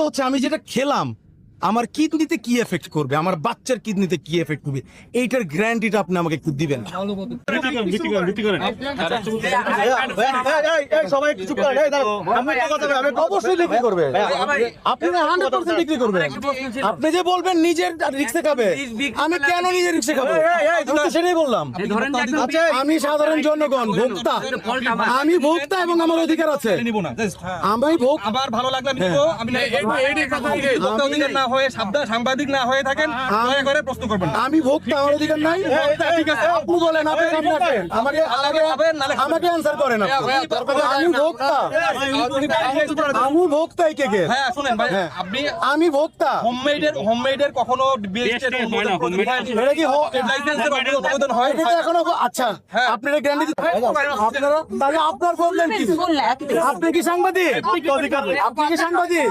হচ্ছে আমি যেটা খেলাম আমার কিডনিতে কি এফেক্ট করবে আমার বাচ্চার কিডনিতে কি এফেক্ট করবে এইটার গ্যারান্টিটা আপনি আমাকে একটু দিবেন সবাই কিছু অবশ্যই বিক্রি করবে আপনি হান্ড্রেড পার্সেন্ট বিক্রি করবেন আপনি যে বলবেন নিজের রিক্সে খাবে আমি কেন নিজের রিক্সে খাব আমি সেটাই বললাম আচ্ছা আমি সাধারণ জনগণ ভোক্তা আমি ভোক্তা এবং আমার অধিকার আছে আমি ভোগ আবার ভালো লাগলে আমি আমি ভোক্তা অধিকার না হয়ে সাংবাদিক না হয়ে থাকেন দয়া করে প্রশ্ন করবেন আমি ভোক্তা আমার অধিকার নাই ঠিক আছে। আপনি বলেন আপনি আমাকে আমাকে অ্যান্সার করেন আপনি। আমি ভোক্তা আমি ভোক্তা এই কেকের হ্যাঁ শুনেন ভাই হ্যাঁ। আপনি আমি ভোক্তা হোমমেডের হোমমেডের কখনো এটা কি অনুমোদন হয় এটা এখনও আচ্ছা হ্যাঁ। আপনারা গ্যারান্টি আপনারা তাহলে আপনার প্রবলেম কি আপনি কি সাংবাদিক আপনি কি সাংবাদিক